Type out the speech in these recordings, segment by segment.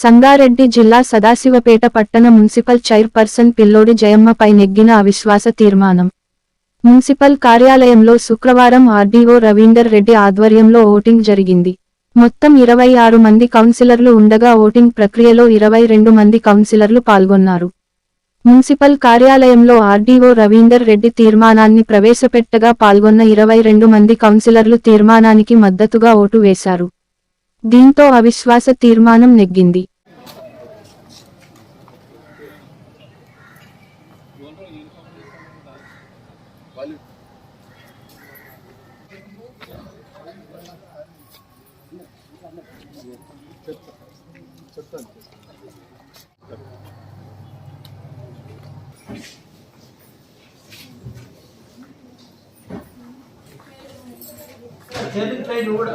సంగారెడ్డి జిల్లా సదాశివపేట పట్టణ municipal chairperson పిల్లోడి జయమ్మపై నెగ్గిన అవిశ్వాస తీర్మానం. మున్సిపల్ కార్యాలయంలో శుక్రవారం ఆర్డీఓ రవీందర్ రెడ్డి ఆధ్వర్యంలో ఓటింగ్ జరిగింది. మొత్తం ఇరవై ఆరు మంది కౌన్సిలర్లు ఉండగా ఓటింగ్ ప్రక్రియలో ఇరవై రెండు మంది కౌన్సిలర్లు పాల్గొన్నారు. మున్సిపల్ కార్యాలయంలో ఆర్డీఓ రవీందర్ రెడ్డి తీర్మానాన్ని ప్రవేశపెట్టగా పాల్గొన్న ఇరవై రెండు మంది కౌన్సిలర్లు తీర్మానానికి మద్దతుగా ఓటు వేశారు. దీంతో అవిశ్వాస తీర్మానం నెగ్గింది. చేతికి ట్రై నువ్వు కూడా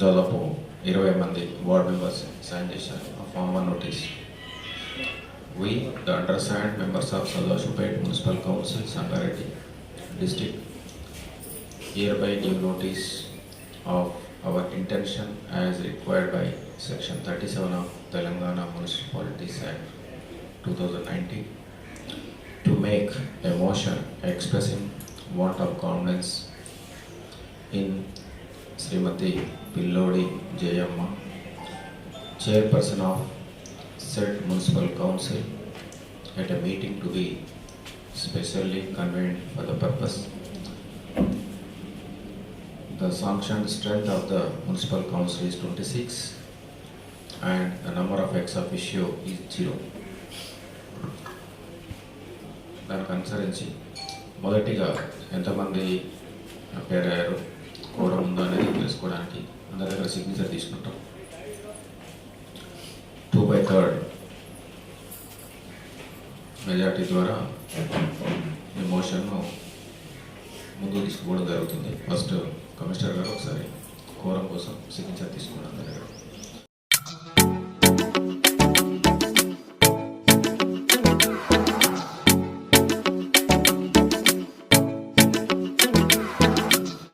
దాదాపు ఇరవై మంది వార్డ్ మెంబర్స్ సైన్ చేశారు ఆ form one notice we the understand members of Sadashivpet municipal council Sangareddy district year by give notice of our intention as required by section 37 of Telangana Policy Act 2019 to make a motion expressing want of confidence in Srimati Pillodi Jayamma, chairperson of said municipal council at a meeting to be specially convened for the purpose The sanctioned strength of the municipal council is twenty-six and the number of ex officio is 0. దానికి అనుసరించి మొదటిగా ఎంతమంది పేరయ్యారు కూడా ఉందో అనేది తెలుసుకోవడానికి అందరి దగ్గర సిగ్నేచర్ తీసుకుంటాం టూ బై థర్డ్ మెజార్టీ ద్వారా ఈ మోషన్ను ముందుకు తీసుకోవడం జరుగుతుంది ఫస్ట్ కమిషనర్ గారు ఒకసారి కోరం కోసం సిగ్నేచర్ తీసుకున్నాను